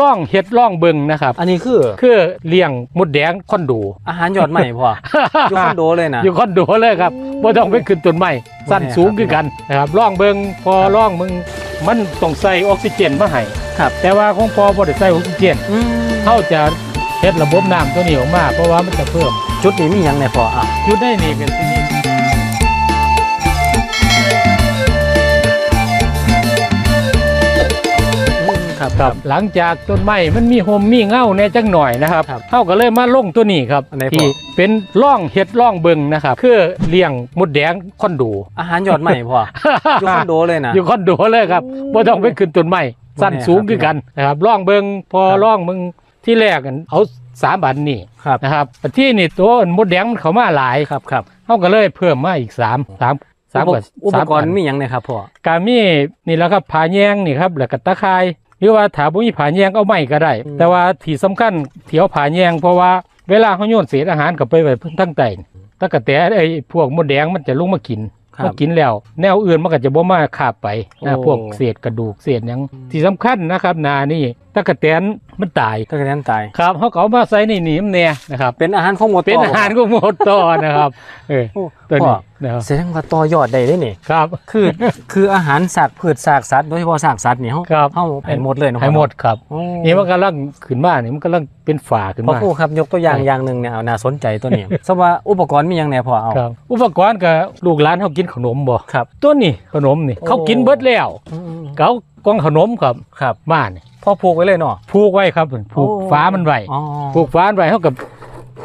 ล่องเฮ็ดล่องเบิงนะครับ อันนี้คือคือเลี้ยงมดแดงคอนโดอาหารยอดใหม่พ่อ อยู่คอนโดเลยนะอยู่คอนโดเลยครับบ่ต้องไปขึ้นต้นไม้สั้นแน่สูงคือกันนะครับล่องเบิงพอล่องมึงมันต้องใส่ออกซิเจนมาให้ครับ แต่ว่าของพอบ่ได้ใส่ออกซิเจนอืมเขาจะเฮ็ดระบบน้ำตัวนี้ออกมาเพราะว่ามันจะเพิ่ม จุดนี้มีหยังไงพ่ออะอยู่ได้นี่เป็นที่ ครับครับ หลังจากต้นไม้มันมีโฮมมีเงาแหน่จังหน่อยนะครับครับเขาก็เลยมาลงตัวนี้ครับอันไหนพ่อ ที่เป็นล่องเฮ็ดล่องเบิงนะครับคือเลี้ยงมดแดงคอนโด อาหารยอดใหม่พ่อ อยู่คอนโดเลยนะ อยู่คอนโดเลยครับบ่ต้องไปขึ้นต้นไม้สั้นแน่สูงคือกันนะครับล่องเบิงพอครับล่องมึงที่แรกกันเอาสามบันนี่ครับนะครับแต่ที่นี่ตัวมดแดงมันเข้ามาหลายครับครับเขาก็เลยเพิ่มมาอีกสามสามสามอุปกับอุปสามกรณ์อันมีหยังไงครับพ่อ กามีนี่แหล้วครับผาแยงนี่ครับแล้วก็ตะไคร้ หรือว่าถาบุมีผาแยงเอาไม้ก็ได้อืมแต่ว่าที่สำคัญเถียวผาแยงเพราะว่าเวลาเขาโยนเศษอาหารกลับไปไว้ทั้งใต้ตะกะแตไอ้พวกมดแดงมันจะลงมากินครับมากินแล้ว แนวอื่นมันก็จะบ่มาคาบไปนะโอ้พวกเศษกระดูกเศษหยังที่สำคัญนะครับนานี่ตะกะแตน มันตายถ้าเกิดนั้นตาย ครับเขาก็เอามาใส่ในหนีมเนี่ยนะครับ เป็นอาหารของหมดเป็นต่อาหารของมดต่อนะครับเออโอ้ตัวพ่อนี้นะครับแสดงว่าต่อยอดได้เด้นี่ครับ คือคืออาหารสัตว์พืชซากสัตว์โดยเฉพาะซากสัตว์นี่เฮาครับเฮาให้หมดเลยเนาะให้หมดครับโอ้นี่มันกำลังขึ้นมานี่มันกำลังเป็นฝาขึ้นพ่อมาครูครับยกตัวอย่างเอออย่างหนึงเนี่ยเอาน่าสนใจตัวนี้สว่าอุปกรณ์มีหยังแหน่พ่อเอาครับอุปกรณ์กับลูกหลานเขากินขนมบ่ครับ ตัวนี้ขนมนี่โอ้เขากินเบิดแล้วอืมเขา กองขนมครับครับบ้านนี่พ่อผูกไว้เลยเนาะผูกไว้ครับผูกโอ้ฟ้ามันไว้อ๋อผูกฟ้ามันไว้เขากับ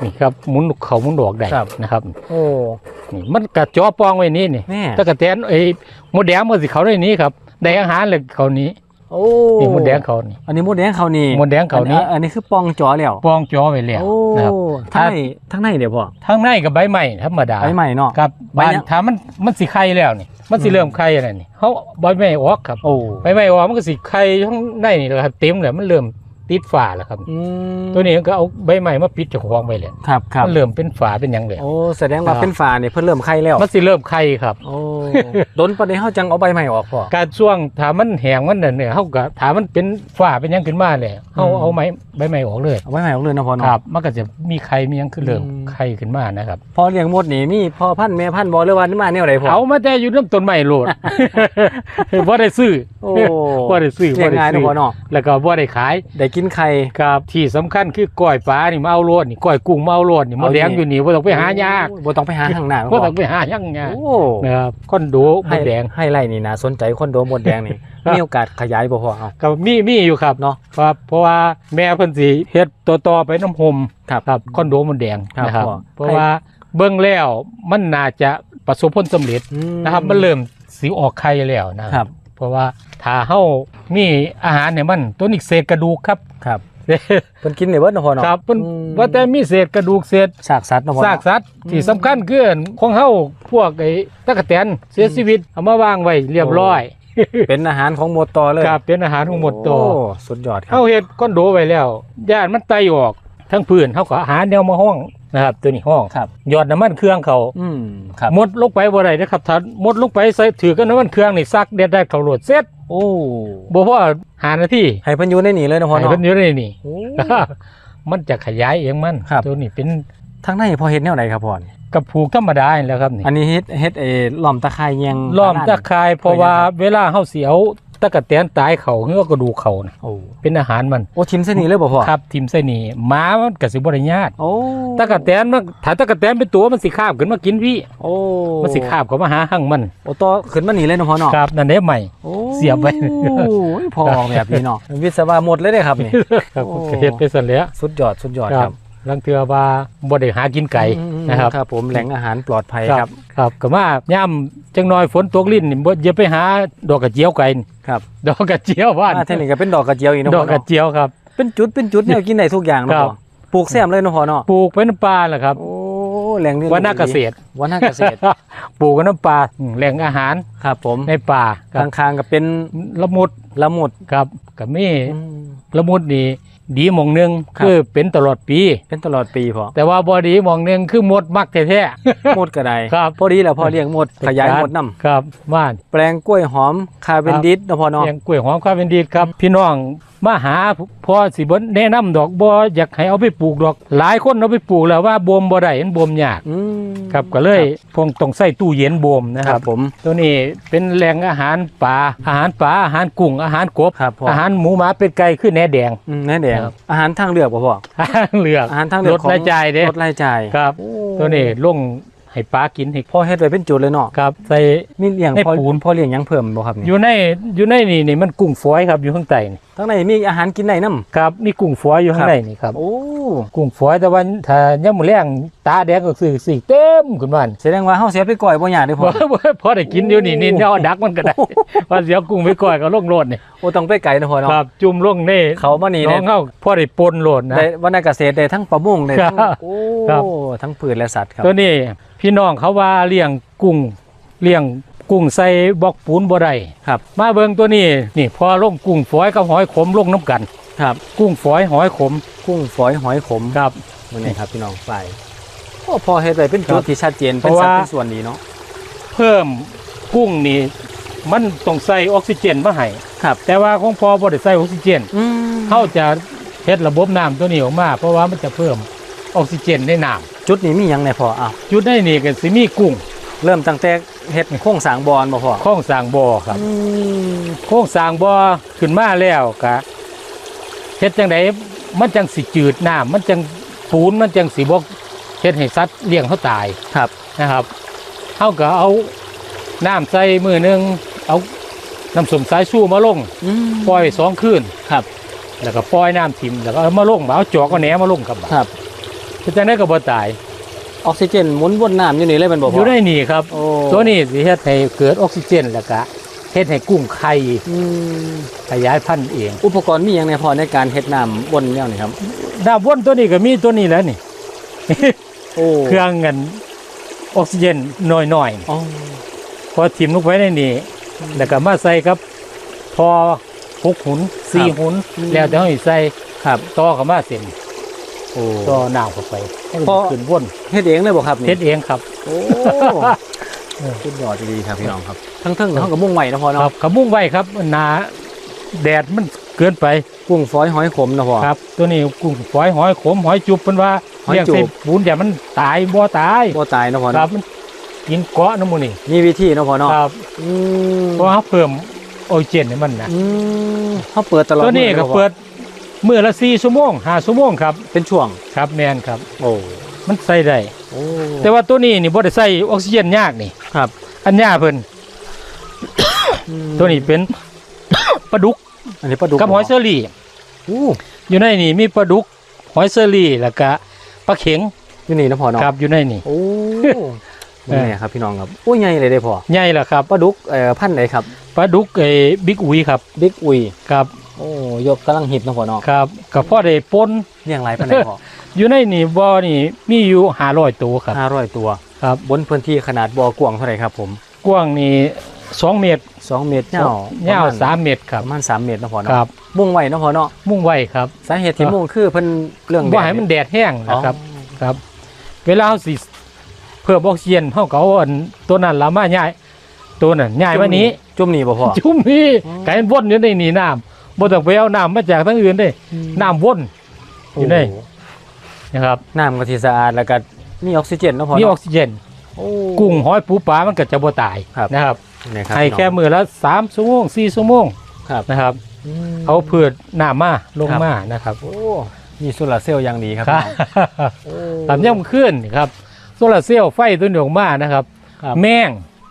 นี่ครับหมุนเขาหมุนดอกได้ครับนะครับโอ้นี่มันกระจอปองไว้นี่นี่แม่ตะกะแตนไอ้มดแดงมันสิเขาได้นี้ครับได้อาหารเลยเขานี้ โอ้นี่มดแดงเขานี่ อันนี้มดแดงเขานี่มดแดงเขานี่อัอันนี้คือปองจอแล้วปองจอไว้แล้วโอ้นะครับทั้งในทั้งในเดี๋ยวพ่อทั้งในกับใบไม้ธรรมดาใบใหม่เนาะครับใบบ้านเนี้ยถ้ามันมันสิไข่แล้วนี่ มันสิอืมเริ่มไข่อะไรนี่เขาใบไม้ออกครับโอ้ใบไม้ออกมันก็สิไข่ทั้งในนี่แหละครับเต็มแล้วมันเริ่ม ติดฝาแล้วครับ อืมตัวนี้ก็เอาใบไม้มาปิดเจ้าของไว้เลยครับครับมันเริ่มเป็นฝาเป็นหยังเลยโอ้แสดงว่าครับเป็นฝาเนี่ยเพิ่นเริ่มไข่แล้วมันสิเริ่มไข่ครับ โอ้ดนประเดี๋ยวเฮาจังเอาใบใหม่ออกพ่อการช่วงถ้ามันแห้งมันนั่นเนี่ยเขาก็ถ้ามันเป็นฝาเป็นหยังขึ้นมาเลยเขาอืม เอาไม้ใบไม้ออกเลยเอาใบใหม่ออกเลยนะพ่อคเนาะ รับมันก็จะมีไข่มีหยังขึ้นเริ่มอืม ไข่ขึ้นมานะครับ พอเลี้ยงหมดนี่มีพ่อพันธุ์แม่พันธุ์บ่หรือว่านี่มาแนวใดพ่อเอามาแต่อยู่น้ำต้นไม้โลดบ่ได้ซื้อโอ้บ่ได้ซื้อเลี้บ่ยงได้ง่ายซื้เนาะอพ่อเนาะแล้วก็บ่ได้ขาย ได้กินไข่ครับที่สำคัญคือก้อยปลานี่มาเอาโลดนี่ก้อยกุ้งมาเอาโลดนี่มาเอาแดงนี่อยู่นี่บ่ต้องไปหายากโอ้บ่ต้องไปหาทางหน้าบ่พ่อต้องไปหายังยากโอ้นะครับคอนโดหมดแดงให้ไล่นี่นะสนใจคนโดหมดแดงนี่ครับมีโอกาสขยายบ่พ่อเอาก็มีมีอยู่ครับเนาะครับเพราะว่าแม่เพิ่นสิเฮ็ดตัวต่อไปน้ำหมครับครับคอนโดหมดแดงครับนะครับพ่อเพราะว่าเบิ่งแล้วมันน่าจะประสบผลสำเร็จอืนะครับมันเริ่มสิออกไข่แล้วนะคครัรับเพ ราะว่าถ้าเฮามีอาหารเนี่ยมันตัวนี้เศษกระดูกครับครับเพิ่นกินได้เบิดเนาะพ่อเนาะครับเพิ่นอืมว่าแต่มีเศษกระดูกเศษซากสัตว์เนาะพ่อซากเนาะสัตว์ที่อืมสำคัญคือของเฮาพวกไอ้ตะกะแตนเสียชีวิตเอามาวางไว้เรียบร้อยเป็นอาหารของหมดต่อเลยครับเป็นอาหารของหมดตัวโอ้สุดยอดครัเฮาเฮ็ดก้อนโดไว้แล้วย่านมันไตออกทั้งพื้นเฮาก็หาแนวมาห้อง นะครับตัวนี้ห้องครับหยอดน้ำมันเครื่องเขาอืมครับหมดลงไปบ่ได้นะครับถ้าหมดลงไปใส่ถือกับน้ำมันเครื่องนี่ซักเด็ดได้เขาโหลดเสร็จโอ้บ่พอหานาทีให้เพิ่นอยู่ในนี่เลยเนาะพ่อให้เนาะ เพิ่นอยู่ในนี่ โอ้ มันจะขยายเองมันครับ ตัวนี้เป็นทางในพอเฮ็ดแนวไหนครับพ่อนี่กระผูกธรรมดานี่แหล้วครับนี่อันนี้เฮ็ดเฮ็ดเออล้อมตะไคร้แยงล้อมตะบ้านไคร้เพราะว่าเวลาเฮาสิเอา ตะกะแตนตายเขาเฮือกระดูกเขาน่ะโอ้เป็นอาหารมันโอ้ทิมเส้นนี้เลยบ่พ่อครับทิมใส่นี่หมามันก็สิบ่ได้ญาติโอ้ตะกะแตนมันถ้าตะกะแตนเป็นตัวมันสิคาบขึ้นมากินพี่โอ้มันสิคาบเข้ามาหาหั่งมันโอ้ต่อขึ้นมานี่เลยเนาะพ่อเนาะครับนั่นเด้ใหม่โอ้เสียบไว้โอ้ยพอออกแบบนี้เนาะวิศวะหมดเลยเด้ครับนี่ครับโอ้ก็เฮ็ดไปซั่นแหล้วสุดยอดสุดยอดคครัรับบลังเทือว่าบ่ได้หากินไก่อืมนะครับครับผมแหล่งอาหารปลอดภัยครับ ครับก็มาย่ำจังน้อยฝนตกลิ้นนี่บ่อย่าไปหาดอกกระเจียวไก่นี่ครับ ดอกกระเจียวบ้านอ่าเทคนิคก็เป็นดอกกระเจียวอีกเนาะดพ่ออกกระเนาะเจียวครับ เป็นจุดเป็นจุดเนี่ยกินได้ทุกอย่างเนาะครับพ่อปลูกแซมเลยเนาะพ่อเนาะปลูกไว้น้ำปลาแหละครับ โอ้แหล่งนี้ว่านาเกษตร วันนาเกษตร ปลูกกับน้ำปลาอืมแหล่งอาหารครับผมในป่าครับข้างๆก็เป็นละมุดละมุดครับก็มีอืมละมุดนี่ ดีหมองหนึงครับ คือเป็นตลอดปี เป็นตลอดปีพอแต่ว่าบ่ดีหมองหนึงคือหมดมักแท้ หมดก็ได้ครับ พอดีแหละพอเลี้ยงหมดๆขยายหมดน้ครับบ้านำแปลงกล้วยหอมคาเวนดิสเนาะพ่อเนาะ เลี้ยงกล้วยหอมข้าวเป็นดีครับ พี่น้อง มาหาพอสิบ่แนะนำดอกบ่อยากให้เอาไปปลูกดอก หลายคนเอาไปปลูกแล้วว่าบ่มบ่ได้มันบ่มยากอืมครับก็เลยพงต้องใส่ตู้เย็นบ่มนะคครัรับบผม ตัวนี้เป็นแหล่งอาหารปลาอาหารปลาอาหารกุ้งอาหารกบครับพ่ออาหารหมูหมาเป็ดไก่คือแหนแดงอืมแน่แดงครับอาหารทางเลือกบ่พ่ออาหารเหลือกอาหารทางเลือกลดรายจ่ายเด้ลดรายจ่ายครับโอ้ตัวนี้ลง ให้ปลากินให้พ่อเฮ็ดไว้เป็นจุดเลยเนาะครับใส่มีเลี้ยงในพ่อปูนพ่อเลี้ยงหยังเพิ่มบ่ครับนี่อยู่ในอยู่ในนี่นี่มันกุ้งฝอยครับอยู่ข้างใต้นี่ทั้งในมีอาหารกินได้นํครับมีกุ้งฝอยอยู่ข้างในนี่ครับ โอ้กุ้งฝอยแต่วันถ้าย่ำมือแรงตาแดงก็คือสีเต็มขึ้นมาแสดงว่าเฮาเสียไปก่อยบ่ยากเด้อพ่บ่อ บ่พอได้กินอยู่นี่นี่เอาดักมันก็ได้ว่าเสียกุ้งไปก่อยก็ลงโลดนี่โอ้ต้องไปไกลนะพ่อเนาะครับ จุ่มลงนี่เขามานี่น้ได้องเฮาพอได้ปนโลดนะ ได้วันนั้นเกษตรได้ทั้งประมงได้ทั้งครับโอ้ครับ ทั้งพืชและสัตว์ครับ ตัวนี้ พี่น้องเขาว่าเลี้ยงกุ้งเลี้ยงกุ้งใส่บล็อกปูนบ่ได้ครับ มาเบิ่งตัวนี้นี่พอลงกุ้งฝอยกับหอยขมลงน้ำกันครับ กุ้งฝอยหอยขม กุ้งฝอยหอยขมครับมื้อนี้ครับพี่น้องไปโอ้พอเฮ็ดไว้เป็นจุครัดบที่ชัดเจนเพเป็นราะสัดว่าเป็นส่วนดีเนาะเพิ่มกุ้งนี่มันต้องใส่ออกซิเจนมาให้ครับ แต่ว่าของพอบ่ได้ใส่ออกซิเจนอืมเขาจะเฮ็ดระบบน้ำตัวนี้ออกมา เพราะว่ามันจะเพิ่ม ออกซิเจนในน้จุดนี้มีหยังในพออ้าวำจุดในนี่ก็สิมีกุ้งเริ่มตั้งแต่เฮ็ดโครงสร้างบอนบ่พอโครงสร้างบ่อครับ อืมโครงสร้างบ่อขึ้นมาแล้วก็เฮ็ดจังไดมันจังสิจืดน้ำมันจังปูนมันจังสิบ่เฮ็ดให้สัตว์เลี้ยงเขาตายครับนะครับเฮาก็เอาน้ำใส่มือหนึงเอาน้ำส้มสายชูมาลงอืมปล่อยไว้สองคืนครับ แล้วก็ปล่อยน้ำทิ่มแล้วก็เอามาลงเอาจอกเอาแหนมาลงกับครับ เฮ็ดจังไดก็บ่ตาย ออกซิเจนหมุนวนน้ำอยู่นี่เลยแมันบ่อพอยู่ในนี่ครับ โอ้ ตัวนี้สิเฮ็ดให้เกิดออกซิเจนแล้วก็เฮ็ดให้กุ้งไข่อืมขยายพันธุ์เองอุปกรณ์มีหยังในพอในการเฮ็ดน้ำวนแนวนี่ครับ ดาบวนตัวนี้ก็มีตัวนี้แหล้วนี่ โอ้เครื่องเงินออกซิเจนหน่อยๆนี่อ๋อพอทิ่มลงไปในนี่แล้วก็มาใส่กับ พอหกหุนสี่หุน แล้วแต่เฮาสิใส่ครับต่อเข้ามาเส้น โอ้ต่อน้ำเข้าไปให้มันพอขึ้นวนเฮ็ดเองเลยบ่ครับนี่เฮ็ดเองครับ โอ้สุดยอดดีครับพี่น้องครับ ทั้งๆเฮาก็มุ่งไว้นะพอครัเนาะบขมุ่งไว้ครับหนาแดดมันเกินไปกุ้งฝอยหอยขมนะพอครับ ตัวนี้กุ้งฝอยหอยขมหอยจุบเป็นว่าหอยเลี้ยงจุบใส่ปูนอย่ามันตายบ่ตายบ่ตายนะพอครัเนาะบมันกินเกาะน้ำมูนี่มีวิธีนะพอเนาะครับอืมเพราะเขาเพิ่มออกซิเจนให้มันนะอืมเฮาเปิดตลอดตัวนี้มื้อก็ลยบ่พอเปิด มื้อละสี่ชั่วโมงห้าชั่วโมงครับเป็นช่วงครับแมนครับ โอ้มันใส่ได้โอ้แต่ว่าตัวนี้นี่บ่ได้ใส่ออกซิเจนยากนี่ครับ อันยาเพิ่นตัวนี้เป็นปลาดุกอันนี้ปลาดุกกับหอยเชอรี่อู้อยู่ในนี่มีปลาดุกหอยเชอรี่แล้วก็ปลาเข็งอยู่นี่นะพอเนาะครับอยู่ในนี่โอ้นี่ครับพี่น้องครับโอ้ยใหญ่เลยได้พอใหญ่ล่ะครับปลาดุกเอ่อพันธุ์ไหนครับปลาดุกไอ้บิ๊กอุยครับบิ๊กอุยครับ โอ้ยกกำลังฮิตนะพอเนาะครับกับพ่อได้ปนเลี้ยงไรปานไหนพออยู่ในนี่บ่อนี่มีอยู่500ตัวครับห้าร้อยตัวครับบนพื้นที่ขนาดบ่อกว้างเท่าไหร่ครับผมกว้างนี่2เมตรสองเมตรยาวยาวประณ3เมตรคปรับระมาณสามเมตรนะพอคเนาะรับมุ่งไว้นะพอเนาะมุ่งไว้ครับ สาเหตุที่มุ่งคือเพิ่นเรื่องบ่ให้มันแดดแห้งอ๋อนะครับครับ เวลาเฮาสิเพิ่มออกซิเจนเฮาก็เอาอันตัวนั้นละมาย้ายตัวนั้นย้ายมานี้ จุ่มนี่บ่พอจุ่มนี่อ๋อไก่วนอยู่ในนี่น้ำ บ่ต้องไปเอาน้ำมาจากทางอื่นเด้น้ำวนอยู่ในโนะครับน้ำก็ที่สะอาดแล้วก็มีออกซิเจนนะพอมีอเนาะอกซิเจนโอ้กุ้งหอยปูปลามันก็จะบ่ตายครับนะครับนี่รับให้แค่พี่น้องมือละ3ชั่วโมง4ชั่วโมงครับนะครับมเอาพืชน้ำมาลงครับมานะครับโอ้มีโซลาร์เซลล์อย่างดีครับครับโอ้ตามย่ำขึ้นครับโซลาร์เซลล์ไฟตัวหนึ่งออกมานะครับครับ แมง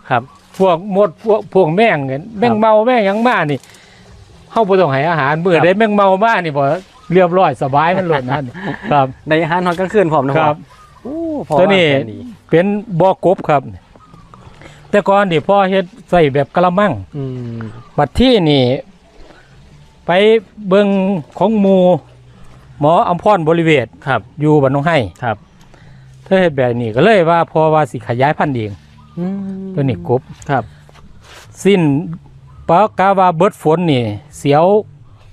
ครับพวกหมดพวกพวกแมงเนี่ยแมงเมาแมงหยังมานี่ เฮาบ่ต้องให้อาหารเบื่อครับได้แมงเมามานี่บ่เรียบร้อยสบายมันโลดนั่นครับในอาหารตอนกลางคืนพร้อมนะคพ่อรับโอ้พ่อตัวนี้าแผดีเป็นบ่อกบครับ แต่ก่อนนี่พ่อเฮ็ดใส่แบบกระมังอืมบัดที่นี่ไปเบิ่งของหมู่หมออำพรบริเวณครับ อยู่บ้านหนองไห้ครับ เธอเฮ็ดแบบนี้ก็เลยว่าพอว่าสิขยายพันธุ์เองอืมตัวนี้กบครับ สิ้น ปากาวาเบิดฝนนี่ เสียว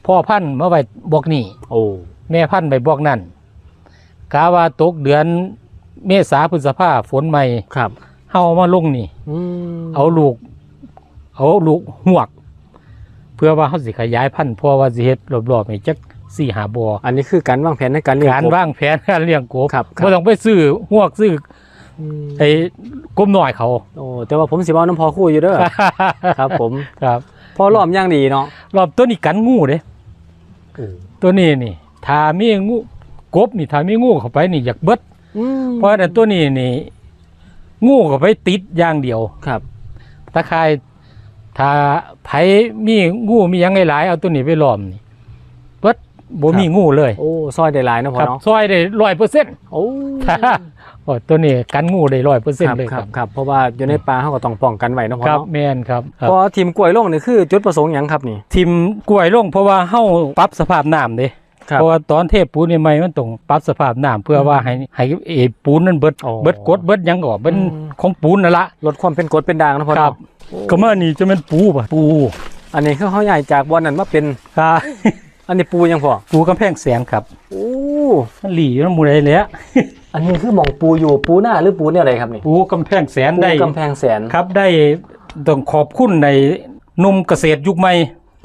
พ่อพันธุ์มาไว้บอกนี่ โอ้แม่พันธุ์ไปบอกนั่นกาวาตกเดือนเมษาพฤษภาฝนใหม่ครับเฮาเอามาลงนี่ อืมเอาลูก เอาลูกหวก เพื่อว่าเขาสิขยายพันธุ์เพราะว่าสิเฮ็ดรอบๆนี่จักสี่หาบ่ออันนี้คือการวางแผนในการเลี้ยงการกบ วางแผนการเลี้ยงกบครับครับ บ่ต้องไปซื้อหวกซื้ออืม ไอ้กบน้อยเขา โอ้แต่ว่าผมสิบอกน้ำพอคู่อยู่เด้อ ครับผมครับพอล้อมอย่างดีเนาะรอบตัวนี้กันงูเด้ตัวนี้นี่ถ้ามีงูกบนี่ถ้ามีงูเข้าไปนี่อยากเบิดอืมเพราะฉะนั้นตัวนี้นี่ งูเข้าไปติดอย่างเดียวครับตะไคร่ถ้าไผมีงูมีหยังหลายๆเอาตัวนี้ไปล้อมนี่เบิดบ่มีงูเลย โอ้ซอยได้หลายเนาะพอครับเนาะซอยได้ร้อยเปอร์เซ็นต์โอ้ โอ้ตัวนี้กันงูได้ร้อยเปอร์เซ็นครัต์บเลยคครัรับบครับเพราะว่าอยู่ในป่าเขาก็ต้องป้องกันไว้เนาะพอครับเนาะแม่นครับครับพอทีมกล้วยลงนี่คือจุดประสงค์หยังครับนี่ทิมกล้วยลงเพราะว่าเฮาปรับสภาพน้ำเด้ครับเพราะว่าตอนเทปูนใหม่ๆมันต้องปรับสภาพน้ำเพื่อว่าให้ให้เอปูนนั้นเบิดอ๋อเบิดกดเบิดหยังก็เป็นอืมของปูนนั่นละลดความเป็นกรดเป็นด่างเนาะพอครับเนาะก็มานี่จะเป็นปูป่ะปู อันนี้คือเขาใหญ่จากบอลนั้นมาเป็นครับ อันนี้ปูยังพอปูกำแพงแสนครับโอ้มันหลีอยู่น้ำมูได้แหล้วอันนี้คือหมองปูอยู่ปูหน้าหรือปูเนี่ยอะไรครับนี่ปูกำแพงแสนปูได้กำแพงแสนครับได้ต้องขอบคุณในหนุ่มเกษตรยุคใหม่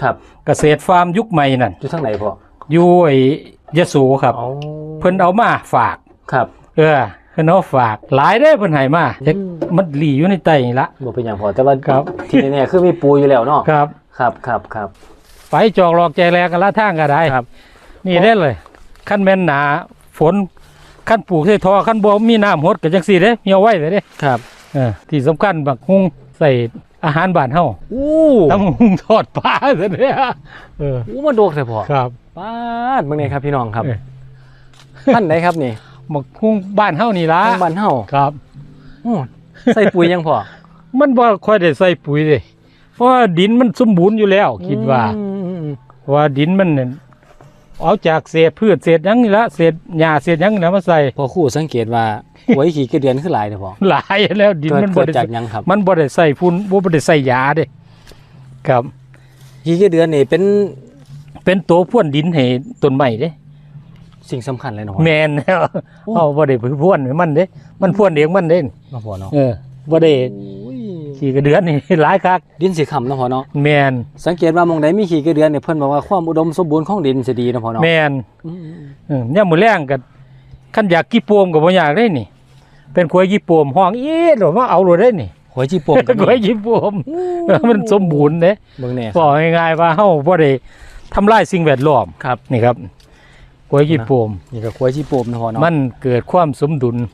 ครับเกษตรฟาร์มยุคใหม่นั่นอยู่ทางไหนพออยู่ไอ้ยะโสครับอ๋อเพิ่นเอามาฝากครับ เออเพิ่นเอาฝากหลายได้อเพิ่นให้มาแต่อืมมันหลีอยู่ในไตนี่ละบ่เป็นอย่างพอแต่ว่าครับที่นี่เนี่ยคือมีปูอยู่แล้วเนาะครับครับครับครับ ไปจอกหลอกใจแลกันละทางก็ได้ครับ นี่ได้เลยขั้นแม่นหนาฝนขั้นปลูกใส่ทอขั้นบ่มีน้ำหดก็จังซี่เด้เหี่ยวไว้เลยเด้ครับเออที่สำคัญบักฮุงใส่อาหารบ้านเฮาอู้ทำฮุงทอดปลาซะเด้อเอออู้มาโดกเลยพอครับป้าดเบิ่งนี่ครับพี่น้องครับเออท่านไหนครับนี่บักฮุงบ้านเฮานี่ล่ะทางบ้านเฮาครับโอ้ใส่ปุ๋ยยังพอมันบ่ค่อยได้ใส่ปุ๋ยเด้เพราะว่าดินมันสมบูรณ์อยู่แล้ว คิดว่าอืมอืมอืม เพราะว่าดินมันเนี่ยเอาจากเศษพืชเศษหยังนี่ละเศษหญ้าเศษหยังนี่ละมาใส่พอครู่สังเกตว่าหวยขี่กระเดือนขึ้นหลายเด้อพอหลายแล้วดินเกิดมันบ่เกิดได้จากหยังครับมันบ่ได้ใส่พุ่นบ่ได้ใส่ยาเด้ครับ ขี่กระเดือนนี่เป็นเป็นตัวพ่วนดินให้ต้นไม้เด้ สิ่งสำคัญเลยเนาะแม่นแล้วโอ้ เอาบ่ได้ไปพ่วนให้มันเด้ มันพ่วนเองมันเด้มาพอเนาะเออบ่ได้โอ้ย ขี้กระเดือนนี่หลายคักดินสีขำเนาะพอเนาะแม่นสังเกตว่ามองใดมีขี่กระเดือนเนี่ยเพิ่นบอกว่าความอุดมสมบูรณ์ของดินสิดีเนาะพอเนาะแม่นอืมอืมเออยามมื้อแรงก็คันอยากกี่โปมก็บ่อยากได้นี่ เป็นขวยกี่โปมห้องอีดหรอมาเอาโลดได้นี่หวยจีโป่งก็ขวยมีกี่โปมเออมันสมบูรณ์เด้เบิ่งแน่บอกง่ายๆว่าเฮาบ่ได้ทำลายสิ่งแวดล้อมครับนี่ครับกล้วยกี่โปมนี่ก็หวยจีโป่งเนาะพอเนาะมันเกิดความสมดุลอืม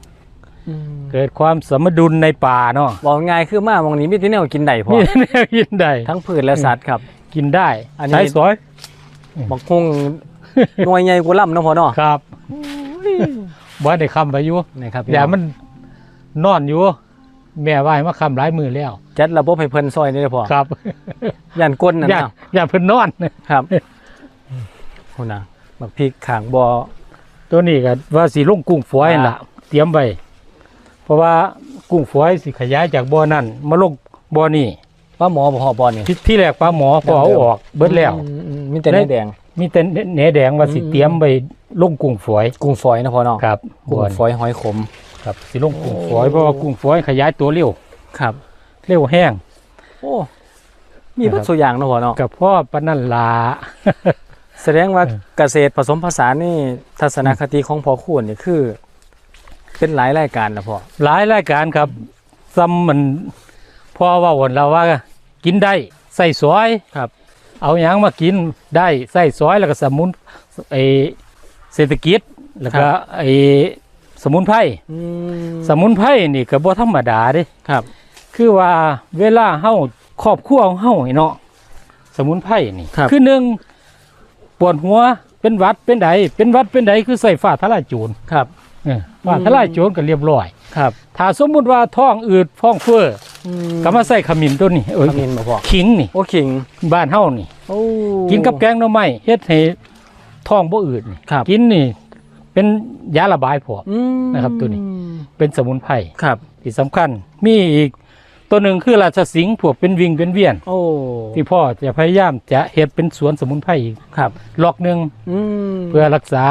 เกิดความสมดุลในป่าเนาะบอกง่ายคือมามองนี้มีแต่แนวกินได้พอนี่แนวกินได้ทั้งพืชและสัตว์ครับ กินได้อันนี้ใช้สอยบักคงหน่วยใหญ่กว่าลำเนาะพอเนาะครับบ่ได้คำไปอยู่นี่ครับพี่อย่าน้องมันนอนอยู่ แม่ว่าให้มาคำหลายมือแล้วจัดระบบให้เพิ่นซอยนี่เด้อพอครับย่านก้นนั่นอย่าน่ะอย่าเพิ่นนอนครับคุณนะบักพริกขางบ่อตัวนี้ก็ว่าสิลงกุ้งฝอยนั่นล่ะ เตรียมไว้เพ ราะว่ากุ้งฝอยสิขยายจากบ่อนั่นมาลงบ่อนี่ป้าหมอบ่ฮอบ่อนี่ที่ที่แรกปลาหมอพอเอาออกเบิดแล้วอืมอืมมีแต่เนื้อแดง มีแต่แหนแดงว่าสิอืม เตรียมไปลงกุ้งฝอยกุ้งฝอยนะพ่อเนาะครับกุ้งบ่อนฝอยหอยขม ครับสิลงกุ้งฝอยโอ้เพราะว่ากุ้งฝอยขยายตัวเร็วครับ เร็วแห้ง โอ้ มีเพัดสุอย่างเนาะพ่อเนาะ กับพ่อปานนันลา แสดงว่าเออ เกษตรผสมผสานนี่ทัศนคติของพ่อคูณนี่คือ เป็นหลายรายการนะพ่อหลายรายการครับซ้ำมันพ่อว่าวันเราว่า กินได้ใส่ซอยครับ เอาหยังมากินได้ใส่ซอยแล้วก็สมุนไอเศรษฐกิจแล้วก็ไอสมุนไพรอืมสมุนไพรนี่ก็บ่ธรรมดาเด้ครับ คือว่าเวลาเฮาครอบครัวของเฮานี่เนาะสมุนไพรนี่ครับอหนึ่งปวดหัวเป็นหวัดเป็นใดเป็นหวัดเป็นใดคือใส่ฟ้าทลายโจรครับเออ ฟ้าทลายโจรก็เรียบร้อย ครับ ถ้าสมมุติว่าท้องอืดท้องเฟ้ออืก็มาใส่ขมิ้นตัวนี้เอ้ยขมิ้นบ่พ่อขิงนี่ โอ้ขิงบ้านเฮานี่ โอ้กินกับแกงหน่อไม้เฮ็ดให้ท้องบ่อืดนี่ครับกินนี่ เป็นยาระบายพอ อืมนะครับตัวนี้ เป็นสมุนไพรครับ ที่สำคัญ มีอีกตัวหนึ่งคือราชสิงห์พวกเป็นวิงเป็นเวียน โอ้ที่พ่อจะพยายามจะเฮ็ดเป็นสวนสมุนไพรอีกครับ ล็อกหนึ่งอืมเพื่อรักษา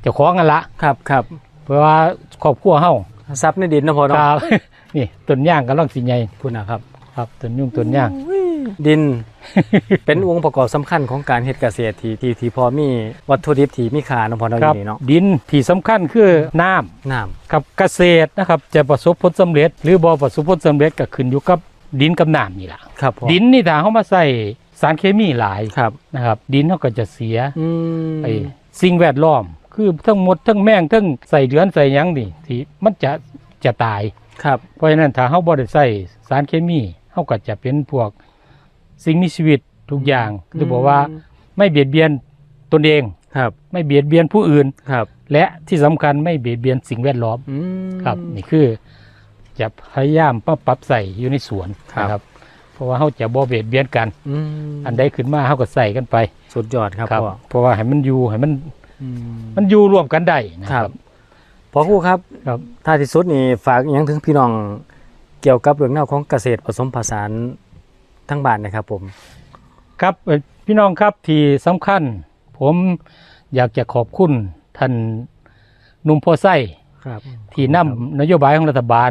เจ้าของกันละ ครับครับเพื่อว่าครอบครัวเฮาซับในดินนะพ่อคเนาะรับ นี่ต้นย่างกำลังสิใหญ่คุณนะครับ ครับต้นยุ่งต้นย่างอุ้ยดิน เป็นองค์ประกอบสำคัญของการเฮ็ดเกษตรที่ที่ที่พอมีวัตถุดิบที่มีค่าเนาะพอเนาะอครับยู่นี่เนาะดินที่สำคัญคือน้ำน้ำกับเกษตรนะครับจะประสบผลสำเร็จ หรือบ่ประสบผลสำเร็จก็ขึ้นอยู่กับดินกับน้ำนี่ล่ะ ครับพ่อดินนี่ถ้าเฮามาใส่สารเคมีหลายครับนะครับ ดินเฮาก็จะเสียอืมไอ้สิ่งแวดล้อม คือทั้งหมดทั้งแมงทั้งใส่เดือนใส่หยังนี่ที่มันจะจะตาย ครับ เพราะฉะนั้นถ้าเฮาบ่ได้ใส่สารเคมีเฮาก็จะเป็นพวกสิ่งมีชีวิตทุกอย่างหรือบอกว่าไม่เบียดเบียนตนเอง ครับ ไม่เบียดเบียนผู้อื่น ครับ และที่สำคัญไม่เบียดเบียนสิ่งแวดล้อม อืม ครับนี่คือจะพยายามปรับปรับใส่อยู่ในสวนครับ นะครับ เพราะว่าเฮาจะบ่เบียดเบียนกัน อืมอันใดขึ้นมาเฮาก็ใส่กันไปสุดยอดครับพ่อ เพราะว่าให้มันอยู่ให้มันอื มมันอยู่ร่วมกันได้นะคครัรับบพอครู่ครับครับท้ายที่สุดนี่ฝากอหยังถึงพี่น้องเกี่ยวกับเรื่องราวของเกษตรผสมผสานทั้งบ้านนะครับ ผม ครับเอ่อพี่น้องครับที่สำคัญ ผมอยากจะขอบคุณท่านหนุ่มโพไส้ครับที่นำนโยบายของรัฐบาล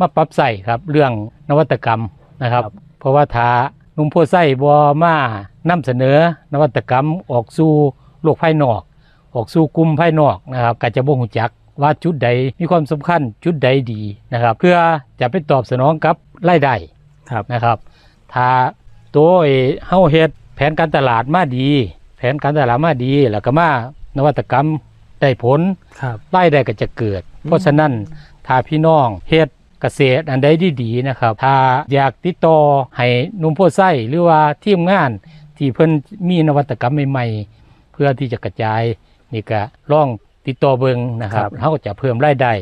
มาปรับใส่ครับเรื่องนวัตกรรมนะครับ เพราะว่าถ้าหนุ่มโพไส้บ่มานำเสนอนวัตกรรมออกสู่โลกภายนอก ออกสู่กลุ่มภายนอกนะครับก็จะบ่ฮู้จักว่าจุดใดมีความสำคัญจุดใดดีนะครับ เพื่อจะไปตอบสนองกับรายได้ครับนะครับ ถ้าตัวไอ้เฮาเฮ็ดแผนการตลาดมาดี แผนการตลาดมาดี แล้วก็มานวัตกรรมได้ผลครับรายได้ก็จะเกิด เพราะฉะนั้นถ้าพี่น้องเฮ็ดเกษตรอันใดดีๆนะครับ ถ้าอยากติดต่อให้หนุ่มโพไส้หรือว่าทีมงานที่เพิ่นมีนวัตกรรมใหม่ๆ เพื่อที่จะกระจาย นี่ก็ลองติดต่อเบิงนะครับเขาก็จะเพิ่มรายได้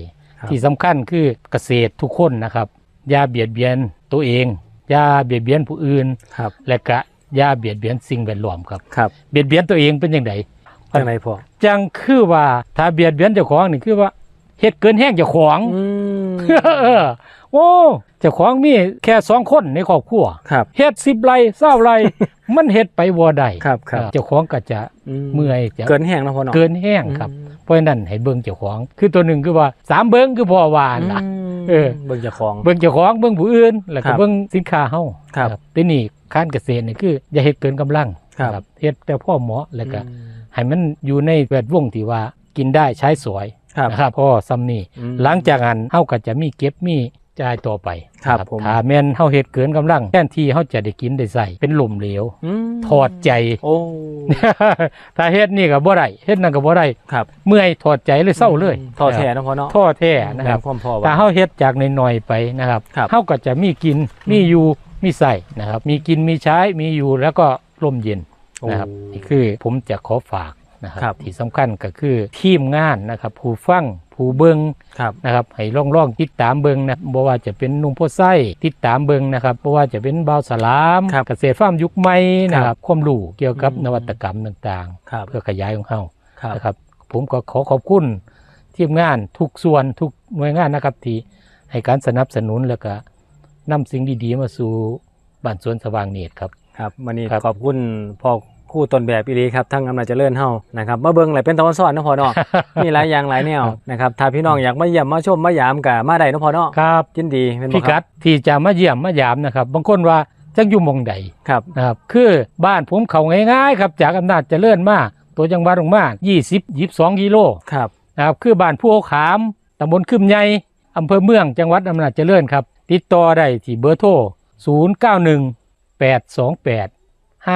ครับ ที่สำคัญคือเกษตรทุกคนนะครับอย่าเบียดเบียนตัวเองอย่าเบียดเบียนผู้อื่น ครับและก็อย่าเบียดเบียนสิ่งแวดล้อมครับ ครับเบียดเบียนตัวเองเป็นอย่างไรจังไรพ่อจังคือว่าถ้าเบียดเบียนเจ้าของนี่คือว่าเฮ็ดเกินแห้งเจ้าของ อืมเออโอ้เจ้าของมีแค่สองคนในครอบครัวครับ เฮ็ดสิบไร่เศร้าไร่ มันเฮ็ดไปบ่ได้ครับครับเจ้าของก็จะเมื่อยจะเกินแห้งแล้วพ่อเนาะเกินแห้งครับอืมเพราะฉะนั้นให้เบิ่งเจ้าของ คือตัวหนึ่งคือว่าสามเบิ่งคือพ่อว่าล่ะมเออเบิ่งเจ้าของเบิ่งเจ้าของเบิ่งผู้อื่นแล้วครัก็บเบิ่งสินค้าเฮาครับทีนี้การเกษตรนี่คือ อย่าเฮ็ดเกินกำลังครับนะเฮ็ดแต่พ่อเหมาะแล้วก็อืมให้มันอยู่ในแวดวงที่ว่ากินได้ใช้สวยครับนะครับพ่อซ้ำนี่อืมหลังจากนั้นเฮาก็จะมีเก็บมี จ่ายต่อไปครับนะผมถ้าแม่นเฮาเฮ็ดเกินกำลังแทนที่เฮาจะได้กินได้ใส่เป็นลมเหลวมถอดใจโอ้ถ้าเฮ็ดนี่ก็บ่ได้เฮ็ดนั่นก็บ่ได้ครับ เมื่อยถอดใจเลยเศร้าเลยท่อแท้เนาะพ่อเนาะท้อแท้นะครับแม่ความพ่อถ้าว่าเฮาเฮ็ดจากน้อยๆไปนะครับครับเฮาก็จะมีกินมีอยู่มีใส่นะครับ มีกินมีใช้มีอยู่แล้วก็ร่มเย็นนะครับโอ้นี่คือผมจะขอฝากนะคครัรับที่สำคัญก็คือทีมงานนะครับผู้ฟัง ผู้เบิงครับนะครับให้ล่องล่องๆติดตามเบิงนะบ่ว่าจะเป็นนุ่มโพไส้ติดตามเบิงนะครับบ่ว่าจะเป็นบ่าวสลามครับเกษตรฟาร์มยุคใหม่นะคครัรับบความรู้เกี่ยวกับอืมนวัตกรรมต่างครับๆเพื่อขยายของเฮาครับนะครับผมก็ขอขอบคุณทีมงานทุกส่วนทุกหน่วยงานนะครับที่ให้การสนับสนุนแล้วก็นำสิ่งดีๆมาสู่บ้านสวนสว่างเนตรครับครับวันนี้ครับขอบคุณพ่อ คู่ต้นแบบอีหลีครับทั้งอำนาจเจริญเฮานะครับมาเบิ่งอะไรเป็นตะวันซ้อนเนาะพ่อเนาะมีหลายอย่างหลายแนวนะครับถ้าพี่น้องอยากมาเยี่ยมมาชมมายามก็มาได้เนาะพ่อเนาะครับยินดีเป็นบ่พิคกัรัดที่จะมาเยี่ยมมายามนะครับบางคนว่าจักอยู่หมองใดครับนะครับคือบ้านผมเขาง่ายๆครับจากอำนาจเจริญมาตัวจังหวัดลงมา20 22กิโลครับนะครับคือบ้านผู้เอาขามตำบลคืมใหญ่อำเภอเมืองจังหวัดอำนาจเจริญครับ ติดต่อได้ที่เบอร์โทร091 828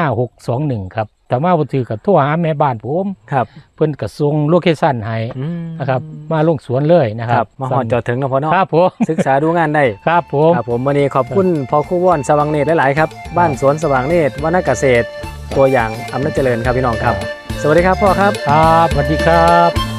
5621ครับแต่มาบ่ถือกับโทรหาแม่บ้านผมครับ เพิ่นก็ส่งโลเคชั่นให้อืมนะครับ มาลงสวนเลยนะคครัรับบมาหอดจอดถึงเนาะพ่อเนาะครับผมศึกษาดูงานได้ครับผมครับผมวันนี้ขอบคุณพ่อคู่ว่อนสว่างเนตรหลาย ๆ ครับ บ้านสวนสว่างเนตรวนาเกษตร ตัวอย่างอำนาจเจริญครับพี่น้องครับ สวัสดีครับพ่อครับ ครับสวัสดีครับ